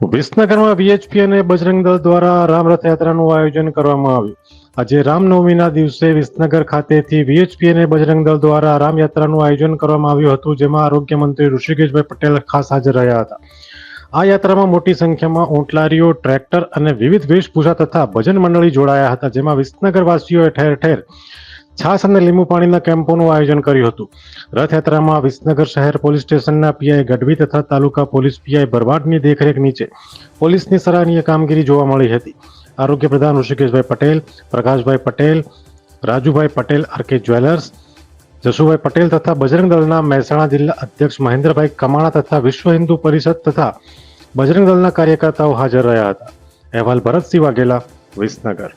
વિસનગરમાં VHP અને બજરંગ દળ દ્વારા રામ રથયાત્રાનું આયોજન કરવામાં આવ્યું. આજે રામનવમીના દિવસે વિસનગર ખાતેથી વીએચપી અને બજરંગ દળ દ્વારા રામયાત્રાનું આયોજન કરવામાં આવ્યું હતું, જેમાં આરોગ્ય મંત્રી ઋષિકેશભાઈ પટેલ ખાસ હાજર રહ્યા હતા. આ યાત્રામાં મોટી સંખ્યામાં ઊંટલારીઓ ટ્રેક્ટર અને વિવિધ વેશભૂષા તથા ભજન મંડળી જોડાયા હતા, જેમાં વિસનગરવાસીઓએ ઠેર ઠેર છાસ અને લીંબુ પાણીના કેમ્પોનું આયોજન કર્યું હતું. રથયાત્રામાં વિસનગર શહેર પોલીસ સ્ટેશનના પીઆઈ ગઢવી તથા તાલુકા પોલીસ પીઆઈ બરવાડની દેખરેખ નીચે પોલીસની સરાહનીય કામગીરી જોવા મળી હતી. આરોગ્ય પ્રધાન ઋષિકેશભાઈ પટેલ, પ્રકાશભાઈ પટેલ, રાજુભાઈ પટેલ, આરકે જ્વેલર્સ જશુભાઈ પટેલ તથા બજરંગ દળના મહેસાણા જિલ્લા અધ્યક્ષ મહેન્દ્રભાઈ કમાણા તથા વિશ્વ હિન્દુ પરિષદ તથા બજરંગ દળના કાર્યકર્તાઓ હાજર રહ્યા હતા. અહેવાલ ભરતસિંહ વાઘેલા, વિસનગર.